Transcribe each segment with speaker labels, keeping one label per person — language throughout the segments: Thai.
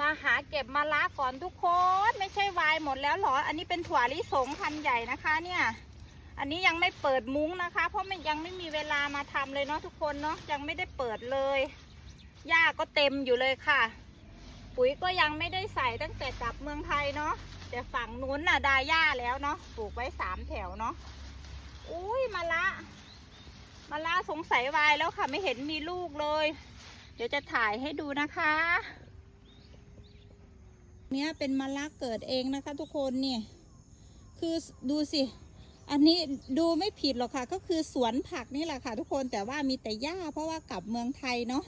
Speaker 1: มาหาเก็บมะละก่อนทุกคนไม่ใช่วายหมดแล้วหรอ อันนี้เป็นถั่วลิสงพันธุ์ใหญ่นะคะ เนี่ย อันนี้ยังไม่เปิดมุ้งนะคะ เพราะมันยังไม่มีเวลามาทำเลยเนาะทุกคนเนาะยังไม่ได้เปิดเลยหญ้าก็เต็มอยู่เลยค่ะ ปุ๋ยก็ยังไม่ได้ใส่ตั้งแต่กลับเมืองไทยเนาะแต่ฝั่งนู้นน่ะดาหญ้าแล้วเนาะปลูกไว้สามแถวเนาะอุ้ยมะละมะละสงสัยวายแล้วค่ะ ไม่เห็นมีลูกเลย เดี๋ยวจะถ่ายให้ดูนะคะ เนี่ยเป็นมะละเกิดเองนะคะ ทุกคนเนี่ยคือดูสิ อันนี้ดูไม่ผิดหรอกค่ะ ก็คือสวนผักนี่แหละค่ะ ทุกคนแต่ว่ามีแต่หญ้าเพราะว่ากลับเมืองไทยเนาะ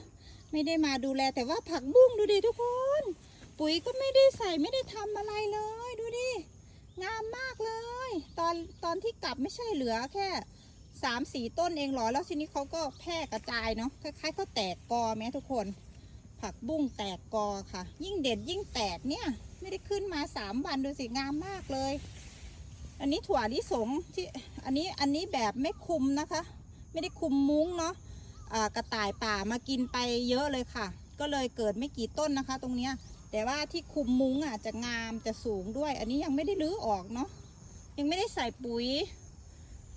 Speaker 1: ไม่ได้มาดูแลแต่ว่าผักบุ้งดูดิทุกคน ปุ๋ยก็ไม่ได้ใส่ไม่ได้ทำอะไรเลย ดูดิงามมากเลย ตอนตอนที่กลับไม่ใช่เหลือแค่สามสี่ต้นเองหรอแล้วทีนี้เขาก็แพร่กระจายเนาะคล้ายๆเขาแตกกอไหมทุกคน ผักบุ้งแตกกอค่ะ ยิ่งเด็ดยิ่งแตกเนี่ย ไม่ได้ขึ้นมาสามวันดูสิงามมากเลย อันนี้ถั่วลิสงที่อันนี้อันนี้แบบไม่คุมนะคะ ไม่ได้คุมมุ้งเนาะอ่ากระต่ายป่ามากินไปเยอะเลยค่ะ ก็เลยเกิดไม่กี่ต้นนะคะ ตรงเนี้ยแต่ว่าที่คุมมุ้งอะจะงามจะสูงด้วย อันนี้ยังไม่ได้รื้อออกเนาะยังไม่ได้ใส่ปุ๋ย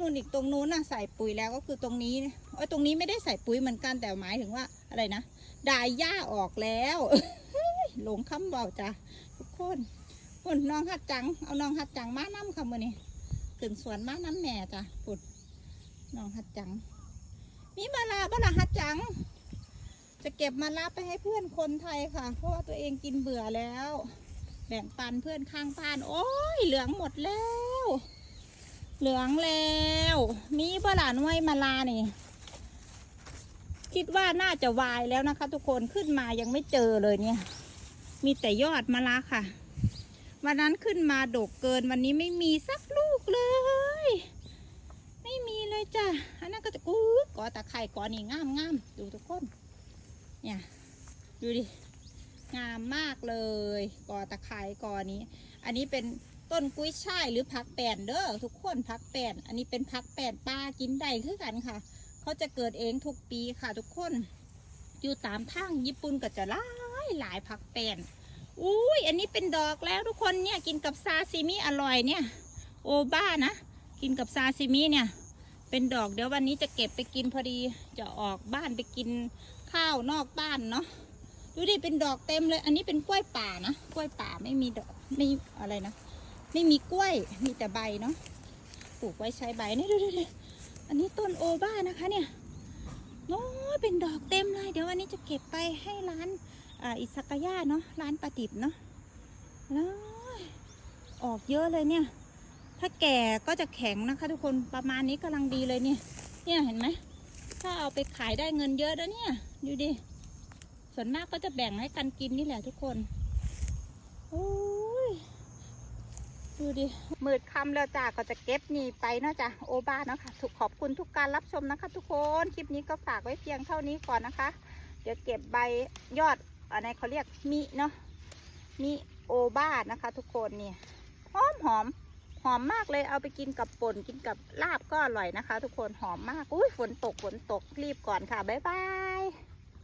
Speaker 1: นู่นอีกตรงนู้นน่ะใส่ปุ๋ยแล้วก็คือตรงนี้เอ้ยตรงนี้ไม่ได้ใส่ปุ๋ยเหมือนกันแต่หมายถึงว่าอะไรนะดายหญ้าออกแล้วหลงคำเบาจ้ะทุกคนปุ่นน้องฮัดจัง เอาน้องฮัดจังมาน้ำค่ะมือนี่ขึ้นสวนมาน้ำแม่จ้ะปุ่นน้องฮัดจัง มีมาลาบ้าละฮัดจัง จะเก็บมาลาไปให้เพื่อนคนไทยค่ะ เพราะว่าตัวเองกินเบื่อแล้ว แบ่งปันเพื่อนข้างบ้าน โอ้ยเหลืองหมดแล้ว เหลืองแล้ว มีบ้าละหน่วยมาลานี่ คิดว่าน่าจะวายแล้วนะคะ ทุกคนขึ้นมายังไม่เจอเลยเนี่ย มีแต่ยอดมะละค่ะ วันนั้นขึ้นมาดกเกินวันนี้ไม่มีสักลูกเลย ไม่มีเลยจ้ะอันนั้นก็จะอู้กอตะไคร่กอนี่งามงามดูทุกคน เนี่ย ดูดิงามมากเลยกอตะไคร่กอนี้ อันนี้เป็น ต้นกุ้ยช่ายหรือผักแป้นเด้อทุกคนผักแป้นอันนี้เป็นผักแป้นปลากินได้คือกันค่ะ เขาจะเกิดเองทุกปีค่ะทุกคน อยู่ตามทางญี่ปุ่นก็จะหลายหลายผักแป้นอุ้ยอันนี้เป็นดอกแล้วทุกคนเนี่ยกินกับซาซิมิอร่อยเนี่ยโอบ้านะกินกับซาซิมิเนี่ย เป็นดอกเดี๋ยววันนี้จะเก็บไปกินพอดีจะออกบ้านไปกินข้าวนอกบ้านเนาะดูดิเป็นดอกเต็มเลย อันนี้เป็นกล้วยป่านะกล้วยป่าไม่มีดอกไม่อะไรนะ ไม่มีกล้วย มีแต่ใบเนาะ ปลูกไว้ใช้ใบนี่ดูดูดูอันนี้ต้นโอบ้านะคะเนี่ยโอ้เป็นดอกเต็มเลย เดี๋ยววันนี้จะเก็บไปให้ร้านอ่าอิสกายาเนาะ ร้านปลาดิบเนาะ แล้วออกเยอะเลยเนี่ย ถ้าแก่ก็จะแข็งนะคะทุกคน ประมาณนี้กำลังดีเลยเนี่ย เนี่ยเห็นไหม ถ้าเอาไปขายได้เงินเยอะแล้วเนี่ย ดูดิ ส่วนมากก็จะแบ่งให้กันกินนี่แหละทุกคน โอ้ ดูดิมืดคำแล้วจ้าก็จะเก็บนี่ไปเนาะจ้ะโอบ้าเนาะค่ะถูกขอบคุณทุกการรับชมนะคะ ทุกคนคลิปนี้ก็ฝากไว้เพียงเท่านี้ก่อนนะคะ เดี๋ยวเก็บใบยอดอะไรเขาเรียกมิเนาะมิโอบ้านะคะ ทุกคนนี่หอมหอมหอมมากเลยเอาไปกินกับป่นกินกับลาบก็อร่อยนะคะ ทุกคนหอมมากอุ้ยฝนตกฝนตกรีบก่อนค่ะบ๊ายบาย